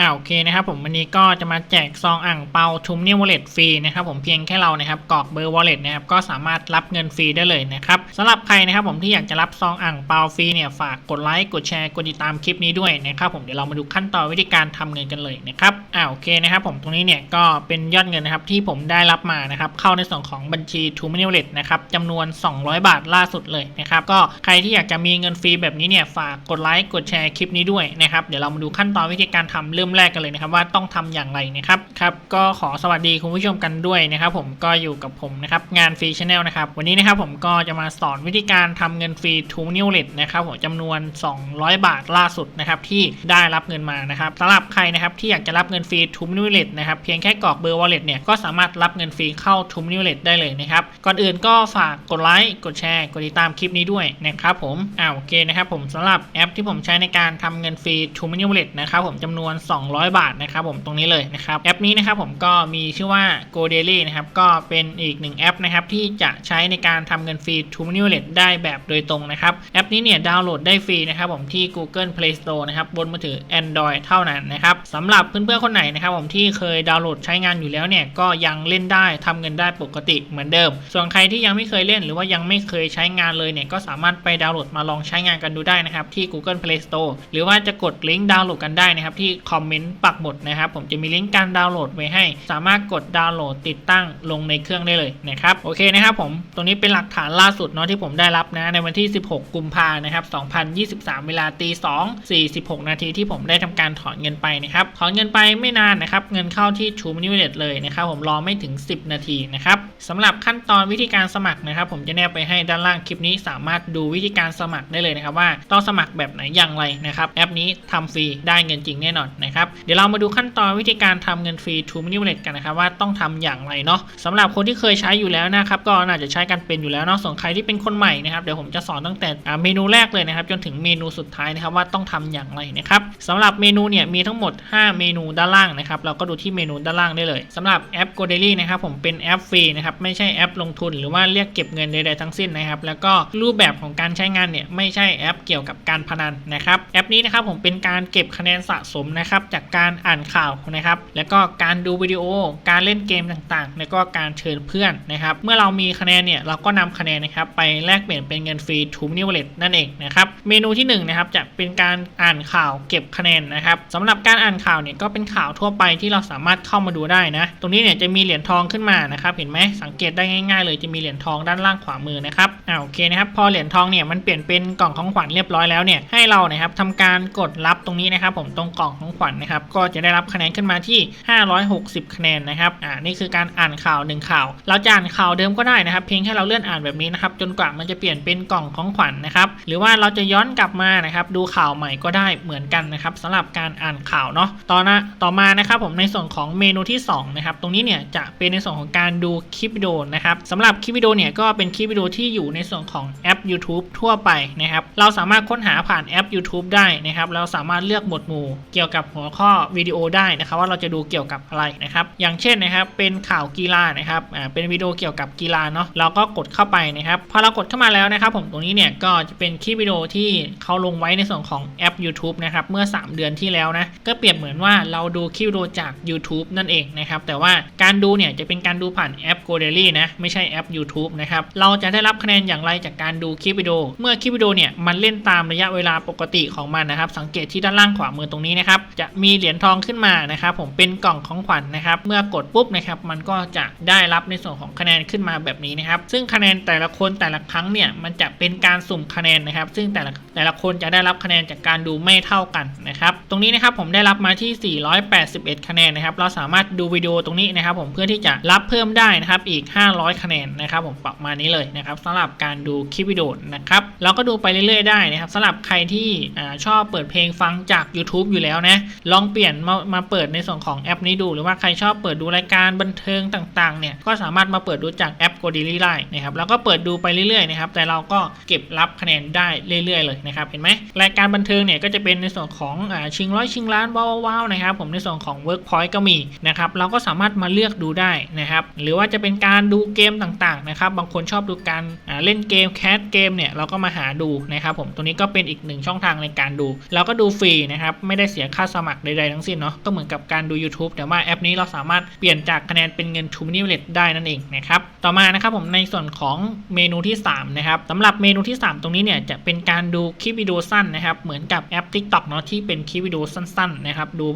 อ่าโอเคนะครับผมวันนี้ก็จะมาแจกซองอ่างเปาทุมเนี่ยวอลเล็ตฟรีนะครับผมเพียงแค่เรานะครับกรอกเบอร์วอลเล็ตนะครับก็สามารถรับเงินฟรีได้เลยนะครับสำหรับใครนะครับผมที่อยากจะรับซองอ่างเปาฟรีเนี่ยฝากกดไลค์กดแชร์กดติดตามคลิปนี้ด้วยนะครับผมเดี๋ยวเรามาดูขั้นตอนวิธีการทำเงินกันเลยนะครับอ่าโอเคนะครับผมตรงนี้เนี่ยก็เป็นยอดเงินนะครับที่ผมได้รับมานะครับเข้าในส่วนของบัญชีทูมิเนลเลตนะครับจำนวน 200 บาทล่าสุดเลยนะครับก็ใครที่อยากจะมีเงินฟรีแบบนี้เนี่ยฝากกดไลค์กดแชร์คลิปนี้ด้วยนะครับเดี๋ยวเรามาดูขั้นตอนวิธีการทำเริ่มแรกกันเลยนะครับว่าต้องทำอย่างไรนะครับครับก็ขอสวัสดีคุณผู้ชมกันด้วยนะครับผมก็อยู่กับผมนะครับงานฟรีชแนลนะครับวันนี้นะครับผมก็จะมาสอนวิธีการทำเงินฟรีทูนิวเลตนะครับผมจำนวน 200 บาทล่าสุดนะครับที่ได้รับเงินมานะครับสำหรับใครนะครับที่อยากจะรับเงินฟรีทูนิวเลตนะครับเพียงแค่กรอกเบอร์วอลเล็ตเนี่ยก็สามารถรับเงินฟรีเข้าทูนิวเลตได้เลยนะครับก่อนอื่นก็ฝากกดไลค์กดแชร์กดติดตามคลิปนี้ด้วยนะครับผมอ่าโอเคนะครับผมสำหรับแอปที่ผมใช้ในการทำเงินฟรีทูนิวเลตนะครับผมจำนวน200 บาทนะครับผมตรงนี้เลยนะครับแอปนี้นะครับผมก็มีชื่อว่า Go Daily นะครับก็เป็นอีกหนึ่งแอปนะครับที่จะใช้ในการทำเงินฟรีทูมินิวเลตได้แบบโดยตรงนะครับแอปนี้เนี่ยดาวน์โหลดได้ฟรีนะครับผมที่ Google Play Store นะครับบนมือถือ Android เท่านั้นนะครับสำหรับเพื่อนๆคนไหนนะครับผมที่เคยดาวน์โหลดใช้งานอยู่แล้วเนี่ยก็ยังเล่นได้ทำเงินได้ปกติเหมือนเดิม ส่วนใครที่ยังไม่เคยเล่นหรือว่ายังไม่เคยใช้งานเลยเนี่ยก็สามารถไปดาวน์โหลดมาลองใช้งานกันดูได้นะครับที่ Google Play Store หรือว่าจะกดลิงก์ดาวน์โหลดกันได้นะครับที่คอมเมนต์ปักหมุดนะครับ ผมจะมีลิงก์การดาวน์โหลดไว้ให้ สามารถกดดาวน์โหลดติดตั้งลงในเครื่องได้เลยนะครับโอเคนะครับผมตรงนี้เป็นหลักฐานล่าสุดเนาะที่ผมได้รับนะในวันที่ 16 กุมภานะครับ 2023 เวลาตี2 46 นาทีที่ผมได้ทำการถอนเงินไปนะครับถอนเงินไปไม่นานนะครับเงินเข้าที่ True Money Wallet เลยนะครับผมรอไม่ถึง 10 นาทีนะครับสำหรับขั้นตอนวิธีการสมัครนะครับ ผมจะแนบไปให้ด้านล่างคลิปนี้สามารถดูวิธีการสมัครได้เลยนะครับว่าต้องสมัครแบบไหนอย่างไรนะครับแอปนี้ทำฟรีได้เงินจริงแน่นอนนะครับ เดี๋ยวเรามาดูขั้นตอนวิธีการทำเงินฟรี True Money Wallet กันนะครับว่าต้องทำอย่างไรเนาะสำหรับคนที่เคยใช้อยู่แล้วนะครับก็น่าจะใช้กันเป็นอยู่แล้วเนาะส่วนใครที่เป็นคนใหม่นะครับเดี๋ยวผมจะสอนตั้งแต่เมนูแรกเลยนะครับจนถึงเมนูสุดท้ายนะครับว่าต้องทำอย่างไรนะครับสำหรับเมนูเนี่ยมีทั้งหมด 5 เมนูด้านล่างนะครับเราก็ดูที่เมนูด้านล่างได้เลยสำหรับแอป g o d a i l y นะครับผมเป็นแอปฟรีนะครับไม่ใช่แอปลงทุนหรือว่าเรียกเก็บเงินใดๆทั้งสิ้นนะครับแล้วก็รูปแบบของการใช้งานเนี่ยไม่ใช่แอปเกี่ยวกับการพนันนะครับแอปนี้นะครับผมเป็นการเก็บคะแนนสะสมนะครับจากการอ่านข่าวนะครับ แล้วก็การดูวิดีโอ การเล่นเกมต่างๆ แล้วก็การเชิญเพื่อนนะครับ เมื่อเรามีคะแนนเนี่ยเราก็นำคะแนนนะครับไปแลกเปลี่ยนเป็นเงินฟรีทูมินิวเลตนั่นเองนะครับ เมนูที่1นงนะครับจะเป็นการอ่านข่าวเก็บคะแนนนะครับสำหรับการอ่านข่าวเนี่ยก็เป็นข่าวทั่วไปที่เราสามารถเข้ามาดูได้นะ ตรงนี้เนี่ยจะมีเหรียญทองขึ้นมานะครับ เห็นไหมสังเกตได้ง่ายๆ เลยจะมีเหรียญทองด้านล่างขวามือนะครับอ่าโอเคนะครับพอเหรียญทองเนี่ยมันเปลี่ยนเป็นกล่องของขวัญเรียบร้อยแล้วเนี่ยให้เรานะครับทำการกดรับตรงนี้นะครับ ผมตรงกล่องของขวัญนะครับก็จะได้รับคะแนนขึ้นมาที่ 560 คะแนนนะครับอ่านี่คือการอ่านข่าวหนึ่งข่าว เราจะอ่านข่าวเดิมก็ได้นะครับ เพียงแค่เราเลื่อนอ่านแบบนี้นะครับจนกว่ามันจะเปลี่ยนเป็นกล่องของขวัญนะครับหรือว่าเราจะย้อนกลับมานะครับดูข่าวใหม่ก็ได้เหมือนกันนะครับสำหรับการอ่านข่าวเนาะต่อนะต่อมานะครับผมในส่วนของเมนูที่2นะครับตรงนี้เนี่ยจะเป็นในส่วนของการดูคลิปวิดีโอนะครับสำหรับคลิปวิดีโอเนี่ยก็เป็นคลิปวิดีโอที่อยู่ในส่วนของแอป YouTube ทั่วไปนะครับเราสามารถค้นหาผ่านแอป YouTube ได้นะครับเราสามารถเลือกหมวดหมู่เกี่ยวกับหัวข้อวิดีโอได้นะครับว่าเราจะดูเกี่ยวกับอะไรนะครับ อย่างเช่นนะครับเป็นข่าวกีฬานะครับอ่าเป็นวิดีโอเกี่ยวกับกีฬาเนาะเราก็กดเข้าไปนะครับพอเรากดเข้ามาแล้วนะครับ ผมตรงนี้เนี่ยก็จะเป็นคลิปวิดีโอที่เขาลงไว้ในส่วนของแอป YouTube นะครับเมื่อ 3 เดือนที่แล้วนะก็เปรียบเหมือนว่าเราดูคลิปวิดีโอจาก YouTube นั่นเองนะครับแต่ว่าการดูเนี่ยจะเป็นการดูผ่านแอป g o d a l y นะไม่ใช่แอป YouTube นะครับเราจะได้รับคะแนนอย่างไรจากการดูคลิปวิดีโอ เมื่อคลิปวิดีโอเนี่ยมันเล่นตามระยะเวลาปกติของมันนะครับสังเกตที่ด้านล่างขวามือตรงนี้นะครับจะมีเหรียญทองขึ้นมานะครับผมเป็นกล่องของขวัญนะครับ เมื่อกดปุ๊บนะครับมันก็จะได้รับในส่วนของคะแนนขึ้นมาแบบนี้นะครับ ซึ่งคะแนนแต่ละคนแต่ละครั้งเนี่ยมันจะเป็นการสุ่มคะแนนนะครับ ซึ่งแต่ละแต่ละคนจะได้รับคะแนนจากการดูไม่เท่ากันนะครับ ตรงนี้นะครับผมได้รับมาที่ 481 คะแนนนะครับ เราสามารถดูวิดีโอตรงนี้นะครับ ผมเพื่อที่จะรับเพิ่มได้นะครับอีก 500 คะแนนนะครับ ผมประมาณนี้เลยนะครับสำหรับการดูคลิปวิดีโอนะครับเราก็ดูไปเรื่อยๆได้นะครับสำหรับใครที่อชอบเปิดเพลงฟังจาก YouTube อยู่แล้วนะลองเปลี่ยนมามาเปิดในส่วนของแอปนี้ดูหรือว่าใครชอบเปิดดูรายการบันเทิงต่างๆเนี่ยก็สามารถมาเปิดดูจากแอป g o d i l y ได้นะครับแล้วก็เปิดดูไปเรื่อยๆนะครับแต่เราก็เก็บรับคะแนนได้เรื่อยๆเลยนะครับเห็นไหมรายการบันเทิงเนี่ยก็จะเป็นในส่วนของอชิงร้อยชิงล้านว้าวๆนะครับผมในส่วนของ Workpoint ก็มีนะครับเราก็สามารถมาเลือกดูได้นะครับหรือว่าจะเป็นการดูเกมต่างๆนะครับบางคนชอบดูการเล่นเกมแคสเกมเนี่ยเราก็มาหาดูนะครับผมตรงนี้ก็เป็นอีกหนึ่งช่องทางในการดู เราก็ดูฟรีนะครับไม่ได้เสียค่าสมมัครใดๆทั้งสิ้นเนาะก็เหมือนกับการดู YouTube แต่ว่าแอปนี้เราสามารถเปลี่ยนจากคะแนนเป็นเงิน True Money Wallet ได้นั่นเองนะครับต่อมานะครับผมในส่วนของเมนูที่3นะครับสำหรับเมนูที่ 3 ตรงนี้เนี่ยจะเป็นการดูคลิปวิดีโอสั้นนะครับเหมือนกับแอป TikTok เนาะที่เป็นคลิปวิดีโอสั้นๆนะครับดู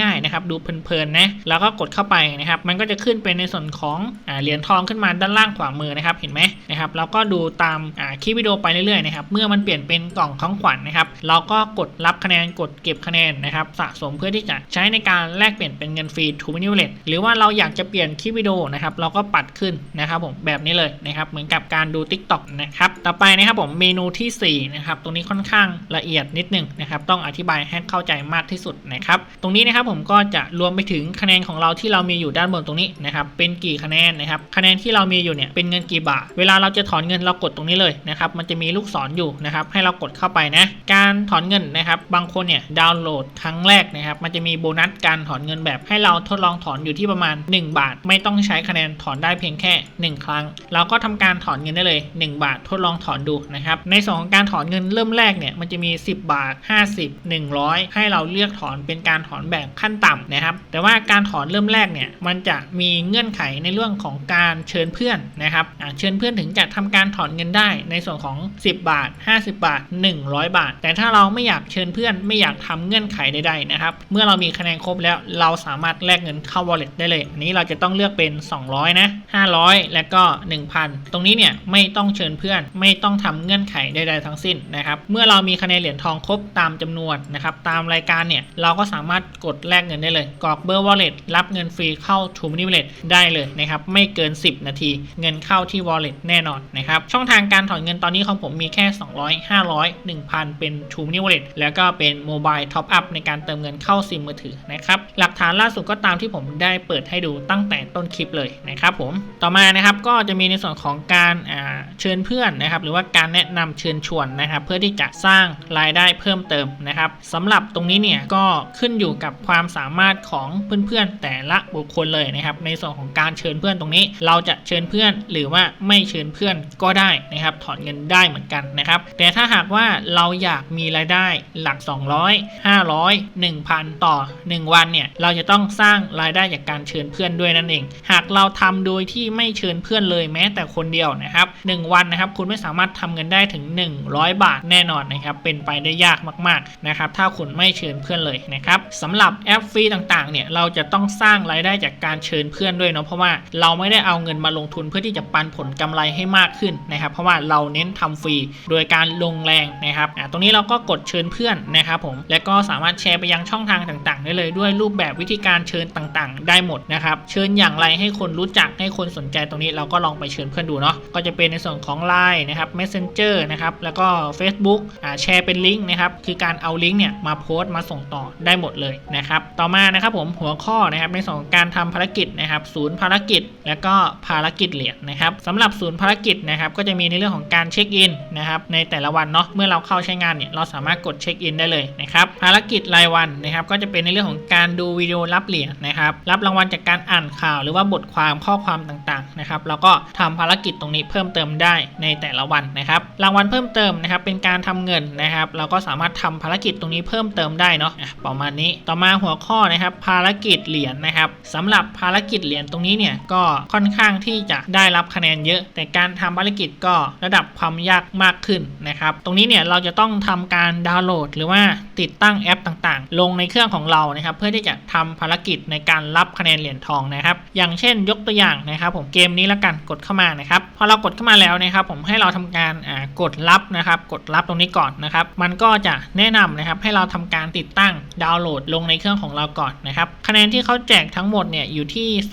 ง่ายๆนะครับดูเพลินๆนะแล้วก็กดเข้าไปนะครับมันก็จะขึ้นเป็นในส่วนของอเหรียญทองขึ้นมาด้านล่างขวามือนะครับเห็นไหมนะครับเราก็ดูตามคลิปวิดีโอไปเรื่อยๆนะครับเมื่อมันเปลี่ยนเป็นกล่องของขวัญนะครับเราก็กดรับคะแนนกดเก็บคะแนนนะครับสะสมเพื่อที่จะใช้ในการแลกเปลี่ยนเป็นเงินฟรี True Money Wallet หรือว่าเราอยากจะเปลี่ยนคลิปวิดีโอนะครับเราก็ปัดขึ้นนะครับผมแบบนี้เลยนะครับเหมือนกับการดู TikTok นะครับต่อไปนะครับผมเมนูทีสี่4นะครับตรงนี้ค่อนข้างละเอียดนิดนึงนะครับต้องอธิบายให้เข้าใจมากที่สุดนะครับตรงนี้นะครับผมก็จะรวมไปถึงคะแนนของเราที่เรามีอยู่ด้านบนตรงนี้นะครับเป็นกี่คะแนนนะครับคะแนนที่เรามีอยู่เนี่ยเป็นเงินกี่บาท เวลาเราจะถอนเงินเรากดตรงนี้เลยนะครับมันจะมีลูกศรออยู่นะครับให้เรากดเข้าไปนะการถอนเงินนะครับบางคนเนี่ยดาวน์โหลดครั้งแรกนะครับมันจะมีโบนัสการถอนเงินแบบให้เราทดลองถอนอยู่ที่ประมาณ 1 บาท ไม่ต้องใช้คะแนนถอนได้เพียงแค่ 1 ครั้ง เราก็ทำการถอนเงินได้เลย 1 บาททดลองถอนดูนะครับในส่วนของการถอนเงินเริ่มแรกเนี่ยมันจะมี 10 บาท 50 100 ให้เราเลือกถอนเป็นการถอนแบบขั้นต่ำนะครับแต่ว่าการถอนเริ่มแรกเนี่ยมันจะมีเงื่อนไขในเรื่องของการเชิญเพื่อนนะครับเชิญเพื่อนถึงจะทำการถอนเงินได้ในส่วนของ 10 บาท 50 บาท 100 บาท แต่ถ้าเราไม่อยากเชิญเพื่อนไม่อยากทำเงื่อนไขใดๆนะครับ เมื่อเรามีคะแนนครบแล้วเราสามารถแลกเงินเข้า wallet ได้เลย อันนี้เราจะต้องเลือกเป็น 200 นะ 500 และก็ 1,000 ตรงนี้เนี่ยไม่ต้องเชิญเพื่อน ไม่ต้องทำเงื่อนไขใดๆทั้งสิ้นนะครับ เมื่อเรามีคะแนนเหรียญทองครบตามจำนวนนะครับ ตามรายการเนี่ยเราก็สามารถกดแลกเงินได้เลย กรอกเบอร์ wallet รับเงินฟรีเข้า t r u Money Wallet ได้เลยนะครับ ไม่เกิน 10 นาที เงินเข้าที่ wallet แน่นอนนะครับ ช่องทางการถอนเงินตอนนี้ของผมมีแค่ 200 500 1,000 เป็น t r u Money Wallet แล้วก็เป็น Mobile Top Up ในการเติมเงินเข้าซิมมือถือนะครับหลักฐานล่าสุดก็ตามที่ผมได้เปิดให้ดูตั้งแต่ต้นคลิปเลยนะครับผมต่อมานะครับก็จะมีในส่วนของการอ่าเชิญเพื่อนนะครับ หรือว่าการแนะนำเชิญชวนนะครับ เพื่อที่จะสร้างรายได้เพิ่มเติมนะครับสำหรับตรงนี้เนี่ยก็ขึ้นอยู่กับความสามารถของเพื่อนๆแต่ละบุคคลเลยนะครับ ในส่วนของการเชิญเพื่อนตรงนี้ เราจะเชิญเพื่อนหรือว่าไม่เชิญเพื่อนก็ได้นะครับ ถอนเงินได้เหมือนกันนะครับ แต่ถ้าหากว่าเราอยากมีรายได้หลัก 200 500 1,000 ต่อ 1 วันเนี่ยเราจะต้องสร้างรายได้จากการเชิญเพื่อนด้วยนั่นเอง หากเราทำโดยที่ไม่เชิญเพื่อนเลยแม้แต่คนเดียวนะครับ1วันนะครับคุณไม่สามารถทำเงินได้ถึง 100 บาทแน่นอนนะครับเป็นไปได้ยากมากๆนะครับถ้าคุณไม่เชิญเพื่อนเลยนะครับสำหรับแอปฟรีต่างๆเนี่ยเราจะต้องสร้างรายได้จากการเชิญเพื่อนด้วยเนาะเพราะว่าเราไม่ได้เอาเงินมาลงทุนเพื่อที่จะปันผลกำไรให้มากขึ้นนะครับ เพราะว่าเราเน้นทำฟรีโดยการลงแรงนะครับตรงนี้เราก็กดเชิญเพื่อนนะครับผมและก็สามารถแชร์ไปยังช่องทางต่างๆ ได้เลยด้วยรูปแบบวิธีการเชิญต่างๆ ได้หมดนะครับเชิญอย่างไรให้คนรู้จักให้คนสนใจตรงนี้เราก็ลองไปเชิญเพื่อนดูเนาะก็จะเป็นในส่วนของ Line นะครับ Messenger นะครับแล้วก็ Facebook อ่าแชร์เป็นลิงก์นะครับคือการเอาลิงก์เนี่ยมาโพสต์มาส่งต่อได้หมดเลยนะครับต่อมานะครับผมหัวข้อนะครับในส่วนของการทำภารกิจนะครับศูนย์ภารกิจ แล้วก็ภารกิจเหรียญนะครับสำหรับศูนย์ภารกิจนะครับก็จะมีในเรื่องของการเช็คอินนะครับในแต่ละวันเนาะเมื่อเราเข้าใช้งานเนี่ยเราสามารถกดเช็คอินได้เลยนะครับภารกิจรายวันนะครับก็จะเป็นในเรื่องของการดูวิดีโอรับเหรียญนะครับรับรางวัลจากการอ่านข่าว หรือว่าบทความข้อความต่างๆนะครับแล้วก็ทำภารกิจตรงนี้เพิ่มเติมได้ในแต่ละวันนะครับ รางวัลเพิ่มเติมนะครับเป็นการทำเงินนะครับ เราก็สามารถทำภารกิจตรงนี้เพิ่มเติมได้เนาะประมาณนี้ต่อมาหัวข้อนะครับ ภารกิจเหรียญนะครับสำหรับภารกิจเหรียญตรงนี้เนี่ยก็ค่อนข้างที่จะได้รับคะแนนเยอะ แต่การทำภารกิจก็ระดับความยากมากขึ้นนะครับ ตรงนี้เนี่ยเราจะต้องทำการดาวน์โหลด หรือว่าติดตั้งแอปต่างๆ ลงในเครื่องของเรานะครับ เพื่อที่จะทำภารกิจในการรับคะแนนเหรียญทองนะครับ อย่างเช่นยกตัวอย่างนะครับ ผมเกมนี้ล้วกันกดเข้ามานะครับพอเรากดเข้ามาแล้วนะครับ ผมให้เราทำการกดรับนะครับ กดรับตรงนี้ก่อนนะครับ มันก็จะแนะนำนะครับให้เราทำการติดตั้งดาวน์โหลดลงในเครื่องของเราก่อนนะครับคะแนนที่เขาแจกทั้งหมดเนี่ยอยู่ที่2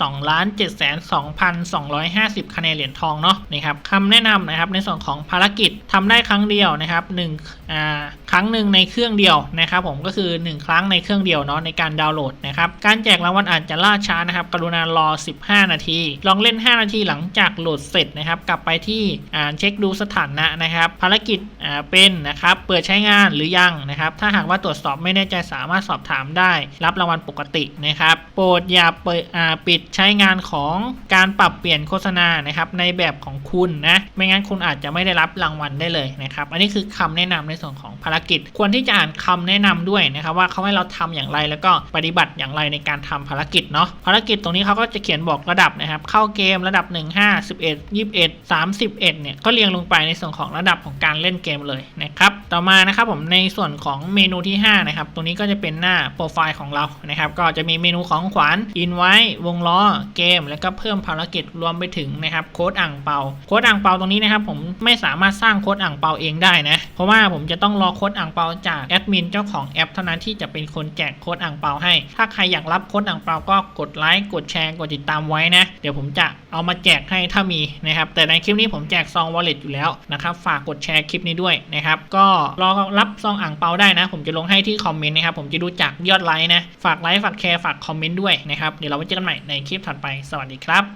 7 2 2 5 0 คะแนนเหรียญทองเนาะนะครับคำแนะนำนะครับในส่วนของภารกิจทำได้ครั้งเดียวนะครับหนึ่งครั้งหนึ่งในเครื่องเดียวนะครับ ผมก็คือ 1 ครั้งในเครื่องเดียวเนาะในการดาวน์โหลดนะครับการแจกรางวัลอาจจะล่าช้านะครับ กรุณารอ 15 นาที ลองเล่น 5 นาทีหลังจากโหลดเสร็จนะครับกลับไปที่อ่าเช็คดูสถานะนะครับ ภารกิจอ่าเป็นนะครับเปิดใช้งานหรือยังนะครับ ถ้าหากว่าตรวจสอบไม่แน่ใจสามารถสอบถามได้ รับรางวัลปกตินะครับ โปรดอย่าเปิดอ่าปิดใช้งานของการปรับเปลี่ยนโฆษณานะครับในแบบของคุณนะไม่งั้นคุณอาจจะไม่ได้รับรางวัลได้เลยนะครับอันนี้คือคำแนะนำในส่วนของภารกิจ ควรที่จะอ่านคำแนะนำด้วยนะครับว่าเขาให้เราทำอย่างไรแล้วก็ปฏิบัติอย่างไรในการทำภารกิจเนาะภารกิจตรงนี้เขาก็จะเขียนบอกระดับนะครับเข้าเกมระดับ 1 5 11 21 31 เนี่ยก็เรียงลงไปในส่วนของระดับของการเล่นเกมเลยนะครับ ต่อมานะครับผมในส่วนของเมนูที่ 5 นะครับ ตรงนี้ก็จะเป็นหน้าโปรไฟล์ของเรานะครับ ก็จะมีเมนูของขวัญอินไว้วงล้อเกม แล้วก็เพิ่มภารกิจรวมไปถึงนะครับโค้ดอ่างเปาโค้ดอ่างเปาตรงนี้นะครับผมไม่สามารถสร้างโค้ดอ่างเปาเองได้นะ เพราะว่าผมจะต้องรอโค้ดอ่างเปาจากแอดมินเจ้าของแอปเท่านั้นที่จะเป็นคนแจกโค้ดอ่างเปาให้ ถ้าใครอยากรับโค้ดอ่างเปาก็กดไลค์กดแชร์กดติดตามไว้นะ เดี๋ยวผมจะเอามาแจกให้ถ้ามีนะครับแต่ในคลิปนี้ผมแจกซอง wallet อยู่แล้วนะครับฝากกดแชร์คลิปนี้ด้วยนะครับก็รอรับซองอ่างเปาได้นะ ผมจะลงให้ที่คอมเมนต์นะครับผมจะดูจากยอดไลค์นะฝากไลค์ฝากแชร์ฝากคอมเมนต์ด้วยนะครับเดี๋ยวเราไว้เจอกันใหม่ในคลิปถัดไปสวัสดีครับ